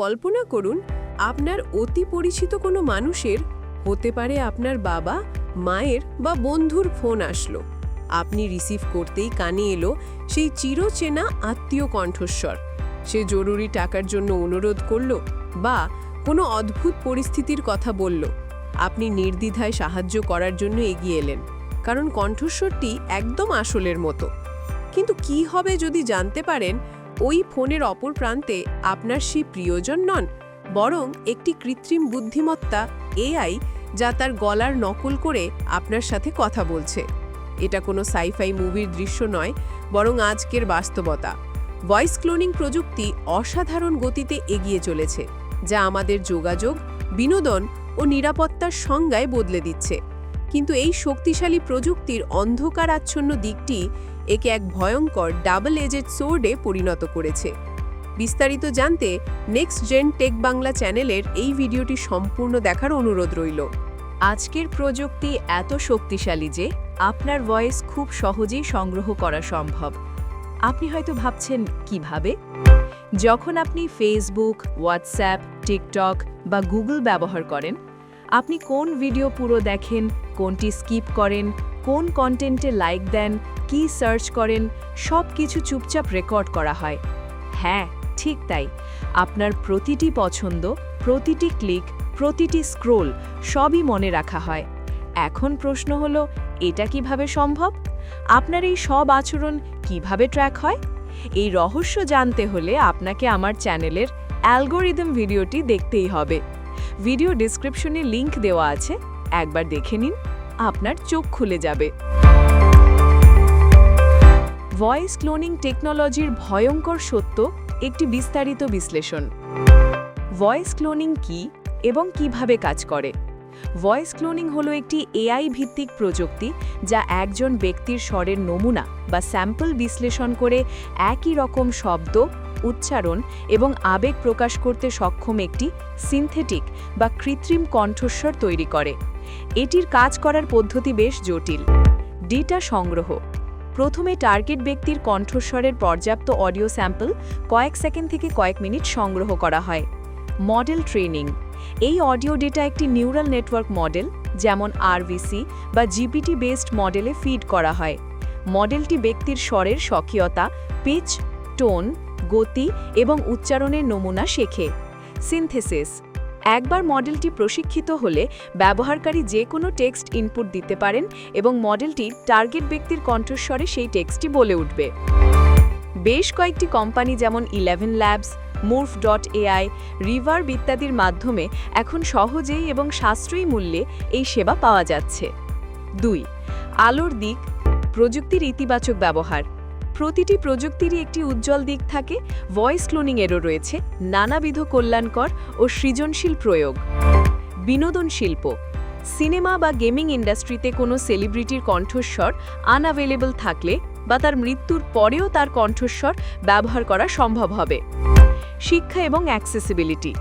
কল্পনা করুন, আপনার অতি পরিচিত কোনো মানুষের, হতে পারে আপনার বাবা, মায়ের বা বন্ধুর ফোন আসলো। আপনি রিসিভ করতেই কানে এলো সেই চিরচেনা আত্মীয় কণ্ঠস্বর। সে জরুরি টাকার জন্য অনুরোধ করল বা কোনো অদ্ভুত পরিস্থিতির কথা বলল। আপনি নির্দ্বিধায় সাহায্য করার জন্য এগিয়ে এলেন, কারণ কণ্ঠস্বরটি একদম আসলের মতো। কিন্তু কি হবে যদি জানতে পারেন ওই ফোনের অপর প্রান্তে আপনার সেই প্রিয়জন নন, বরং একটি কৃত্রিম বুদ্ধিমত্তা, এআই, যা তার গলার নকল করে আপনার সাথে কথা বলছে। এটা কোনো সাইফাই মুভির দৃশ্য নয়, বরং আজকের বাস্তবতা। ভয়েস ক্লোনিং প্রযুক্তি অসাধারণ গতিতে এগিয়ে চলেছে, যা আমাদের যোগাযোগ, বিনোদন ও নিরাপত্তার সংজ্ঞায় বদলে দিচ্ছে। কিন্তু এই শক্তিশালী প্রযুক্তির অন্ধকারাচ্ছন্ন দিকটি একে এক ভয়ঙ্কর ডাবল এজেড সোর্ডে পরিণত করেছে। বিস্তারিত জানতে নেক্সট জেন টেক বাংলা চ্যানেলের এই ভিডিওটি সম্পূর্ণ দেখার অনুরোধ রইল। আজকের প্রযুক্তি এত শক্তিশালী যে আপনার ভয়েস খুব সহজেই সংগ্রহ করা সম্ভব। আপনি হয়তো ভাবছেন, কীভাবে? যখন আপনি ফেসবুক হোয়াটসঅ্যাপ টিকটক বা গুগল ব্যবহার করেন, আপনি কোন ভিডিও পুরো দেখেন, কোনটি স্কিপ করেন কোন কন্টেন্টে লাইক দেন, কি সার্চ করেন সব কিছু চুপচাপ রেকর্ড করা হয়। হ্যাঁ ঠিক তাই। আপনার প্রতিটি পছন্দ, প্রতিটি ক্লিক প্রতিটি স্ক্রোল সবই মনে রাখা হয়। এখন প্রশ্ন হলো, এটা কীভাবে সম্ভব? আপনার এই সব আচরণ কীভাবে ট্র্যাক হয়? এই রহস্য জানতে হলে আপনাকে আমার চ্যানেলের অ্যালগোরিদম ভিডিওটি দেখতেই হবে। ভিডিও ডিসক্রিপশনে লিংক দেওয়া আছে, একবার দেখে নিন। আপনার চোখ খুলে যাবে। ভয়েস ক্লোনিং টেকনোলজির ভয়ঙ্কর সত্য, একটি বিস্তারিত বিশ্লেষণ। ভয়েস ক্লোনিং কি এবং কীভাবে কাজ করে? ভয়েস ক্লোনিং হলো একটি এআই ভিত্তিক প্রযুক্তি যা একজন ব্যক্তির স্বরের নমুনা বা স্যাম্পল বিশ্লেষণ করে একই রকম শব্দ, উচ্চারণ এবং আবেগ প্রকাশ করতে সক্ষম একটি সিনথেটিক বা কৃত্রিম কণ্ঠস্বর তৈরি করে। এটির কাজ করার পদ্ধতি বেশ জটিল। ডেটা সংগ্রহ। প্রথমে টার্গেট ব্যক্তির কণ্ঠস্বরের পর্যাপ্ত অডিও স্যাম্পল কয়েক সেকেন্ড থেকে কয়েক মিনিট সংগ্রহ করা হয়। Model training. এই অডিও ডেটা একটি নিউরাল নেটওয়ার্ক মডেল, যেমন আরভিসি বা জিপিটি বেসড মডেলে ফিড করা হয়। মডেলটি ব্যক্তির স্বরের স্বকীয়তা পিচ টোন গতি এবং উচ্চারণের নমুনা শেখে। সিনথেসিস একবার মডেলটি প্রশিক্ষিত হলে ব্যবহারকারী যে কোনো টেক্সট ইনপুট দিতে পারেন এবং মডেলটি টার্গেট ব্যক্তির কণ্ঠস্বরে সেই টেক্সটটি বলে উঠবে। বেশ কয়েকটি কোম্পানি যেমন eleven labs, Murf dot AI, Reverb ইত্যাদির মাধ্যমে এখন সহজেই এবং সাশ্রয়ী মূল্যে এই সেবা পাওয়া যাচ্ছে। দুই, আলোর দিক, প্রযুক্তির ইতিবাচক ব্যবহার। প্রতিটি প্রযুক্তিরই একটি উজ্জ্বল দিক থাকে। ভয়েস ক্লোনিংয়েরও রয়েছে নানাবিধ কল্যাণকর ও সৃজনশীল প্রয়োগ। বিনোদন শিল্প। সিনেমা বা গেমিং ইন্ডাস্ট্রিতে কোনো সেলিব্রিটির কণ্ঠস্বর আনঅ্যাভেলেবল থাকলে বা তার মৃত্যুর পরেও তার কণ্ঠস্বর ব্যবহার করা সম্ভব হবে। শিক্ষা এবং অ্যাক্সেসিবিলিটি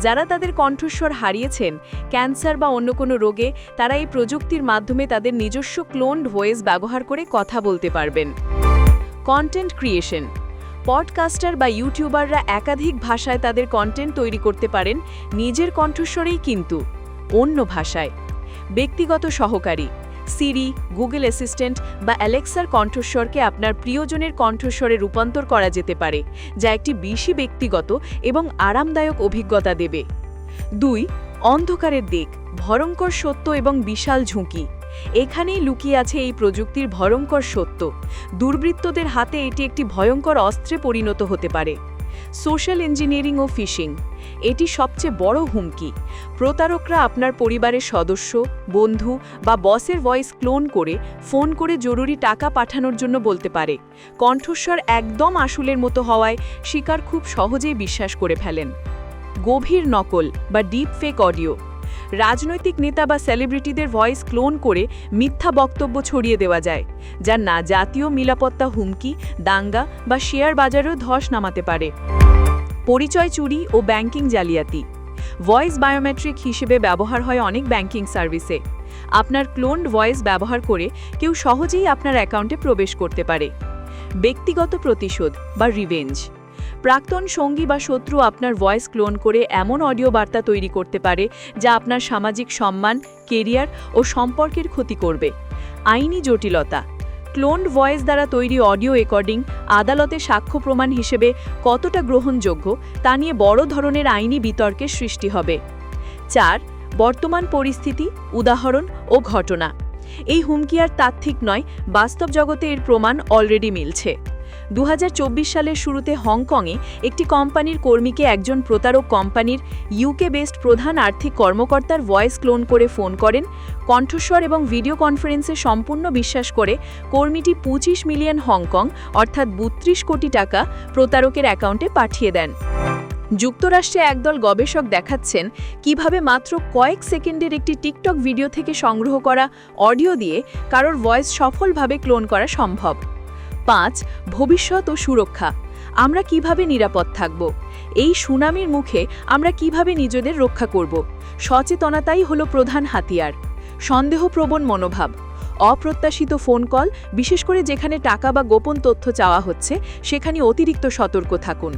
যারা তাদের কণ্ঠস্বর হারিয়েছেন ক্যান্সার বা অন্য কোনো রোগে, তারা এই প্রযুক্তির মাধ্যমে তাদের নিজস্ব ক্লোনড ভয়েস ব্যবহার করে কথা বলতে পারবেন। কন্টেন্ট ক্রিয়েশন পডকাস্টার বা ইউটিউবাররা একাধিক ভাষায় তাদের কন্টেন্ট তৈরি করতে পারেন, নিজের কণ্ঠস্বরেই কিন্তু, অন্য ভাষায়। ব্যক্তিগত সহকারী সিরি গুগল অ্যাসিস্ট্যান্ট বা অ্যালেক্সার কণ্ঠস্বরকে আপনার প্রিয়জনের কণ্ঠস্বরে রূপান্তর করা যেতে পারে, যা একটি বেশি ব্যক্তিগত এবং আরামদায়ক অভিজ্ঞতা দেবে। দুই, অন্ধকারের দিক, ভয়ঙ্কর সত্য এবং বিশাল ঝুঁকি। এখানেই লুকিয়ে আছে এই প্রযুক্তির ভয়ঙ্কর সত্য। দুর্বৃত্তদের হাতে এটি একটি ভয়ঙ্কর অস্ত্রে পরিণত হতে পারে। সোশ্যাল ইঞ্জিনিয়ারিং ও ফিশিং। এটি সবচেয়ে বড় হুমকি। প্রতারকরা আপনার পরিবারের সদস্য, বন্ধু বা বসের ভয়েস ক্লোন করে ফোন করে জরুরি টাকা পাঠানোর জন্য বলতে পারে। কণ্ঠস্বর একদম আসলের মতো হওয়ায় শিকার খুব সহজেই বিশ্বাস করে ফেলেন। গভীর নকল বা ডিপ ফেক অডিও। রাজনৈতিক নেতা বা সেলিব্রিটিদের ভয়েস ক্লোন করে মিথ্যা বক্তব্য ছড়িয়ে দেওয়া যায় যা না জাতীয় নিরাপত্তা হুমকি, দাঙ্গা বা শেয়ার বাজারেও ধস নামাতে পারে। পরিচয় চুরি ও ব্যাংকিং জালিয়াতি। ভয়েস বায়োমেট্রিক হিসেবে ব্যবহার হয় অনেক ব্যাংকিং সার্ভিসে। আপনার ক্লোনড ভয়েস ব্যবহার করে কেউ সহজেই আপনার অ্যাকাউন্টে প্রবেশ করতে পারে। ব্যক্তিগত প্রতিশোধ বা রিভেঞ্জ। প্রাক্তন সঙ্গী বা শত্রু আপনার ভয়েস ক্লোন করে এমন অডিও বার্তা তৈরি করতে পারে যা আপনার সামাজিক সম্মান কেরিয়ার ও সম্পর্কের ক্ষতি করবে। আইনি জটিলতা। ক্লোনড ভয়েস দ্বারা তৈরি অডিও রেকর্ডিং আদালতে সাক্ষ্য প্রমাণ হিসেবে কতটা গ্রহণযোগ্য তা নিয়ে বড় ধরনের আইনি বিতর্কের সৃষ্টি হবে। চার, বর্তমান পরিস্থিতি, উদাহরণ ও ঘটনা। এই হুমকি আর তাত্ত্বিক নয়, বাস্তব জগতে এর প্রমাণ অলরেডি মিলছে। দু হাজার চব্বিশ সালের শুরুতে হংকংয়ে একটি কোম্পানির কর্মীকে একজন প্রতারক কোম্পানির ইউকে বেসড প্রধান আর্থিক কর্মকর্তার ভয়েস ক্লোন করে ফোন করেন। কণ্ঠস্বর এবং ভিডিও কনফারেন্সে সম্পূর্ণ বিশ্বাস করে কর্মীটি পঁচিশ মিলিয়ন হংকং, অর্থাৎ বত্রিশ কোটি টাকা, প্রতারকের অ্যাকাউন্টে পাঠিয়ে দেন। যুক্তরাষ্ট্রে একদল গবেষক দেখাচ্ছেন কীভাবে মাত্র কয়েক সেকেন্ডের একটি টিকটক ভিডিও থেকে সংগ্রহ করা অডিও দিয়ে কারোর ভয়েস সফলভাবে ক্লোন করা সম্ভব। পাঁচ, ভবিষ্যৎ ও সুরক্ষা। আমরা কীভাবে নিরাপদ থাকব? এই সুনামির মুখে আমরা কীভাবে নিজেদের রক্ষা করব? সচেতনতাই হল প্রধান হাতিয়ার। সন্দেহপ্রবণ মনোভাব। অপ্রত্যাশিত ফোন কল, বিশেষ করে যেখানে টাকা বা গোপন তথ্য চাওয়া হচ্ছে, সেখানে অতিরিক্ত সতর্ক থাকুন।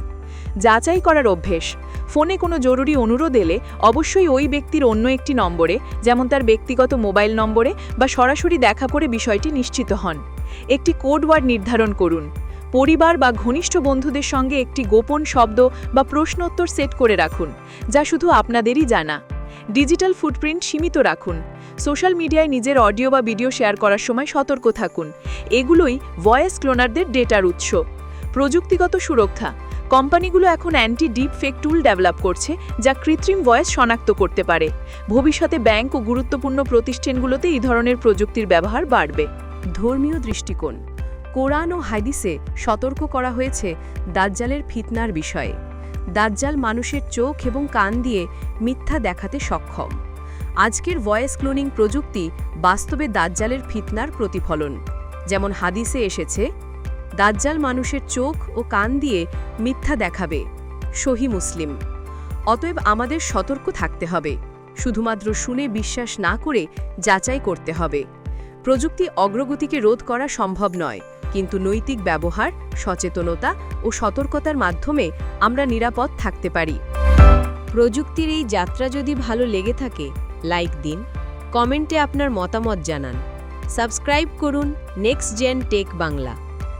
যাচাই করার অভ্যেস। ফোনে কোনো জরুরি অনুরোধ এলে অবশ্যই ওই ব্যক্তির অন্য একটি নম্বরে, যেমন তার ব্যক্তিগত মোবাইল নম্বরে বা সরাসরি দেখা করে বিষয়টি নিশ্চিত হন। একটি কোড ওয়ার্ড নির্ধারণ করুন। পরিবার বা ঘনিষ্ঠ বন্ধুদের সঙ্গে একটি গোপন শব্দ বা প্রশ্নোত্তর সেট করে রাখুন, যা শুধু আপনাদেরই জানা। ডিজিটাল ফুটপ্রিন্ট সীমিত রাখুন। সোশ্যাল মিডিয়ায় নিজের অডিও বা ভিডিও শেয়ার করার সময় সতর্ক থাকুন। এগুলোই ভয়েস ক্লোনারদের ডেটার উৎস। প্রযুক্তিগত সুরক্ষা। কোম্পানিগুলো এখন anti deep fake tool develop করছে, যা কৃত্রিম ভয়েস শনাক্ত করতে পারে। ভবিষ্যতে ব্যাংক ও গুরুত্বপূর্ণ প্রতিষ্ঠানগুলোতে এই ধরনের প্রযুক্তির ব্যবহার বাড়বে। ধর্মীয় দৃষ্টিকোণ। কোরআন ও হাদিসে সতর্ক করা হয়েছে দাজ্জালের ফিতনার বিষয়ে। দাজ্জাল মানুষের চোখ এবং কান দিয়ে মিথ্যা দেখাতে সক্ষম। আজকের ভয়েস ক্লোনিং প্রযুক্তি বাস্তবে দাজ্জালের ফিতনার প্রতিফলন। যেমন হাদিসে এসেছে দাজ্জাল মানুষের চোখ ও কান দিয়ে মিথ্যা দেখাবে, সহি মুসলিম। অতএব আমাদের সতর্ক থাকতে হবে, শুধুমাত্র শুনে বিশ্বাস না করে যাচাই করতে হবে। প্রযুক্তি অগ্রগতিকে রোধ করা সম্ভব নয়, কিন্তু নৈতিক ব্যবহার, সচেতনতা ও সতর্কতার মাধ্যমে আমরা নিরাপদ থাকতে পারি। প্রযুক্তির এই যাত্রা যদি ভালো লেগে থাকে, লাইক দিন, কমেন্টে আপনার মতামত জানান। সাবস্ক্রাইব করুন নেক্সট জেন টেক বাংলা।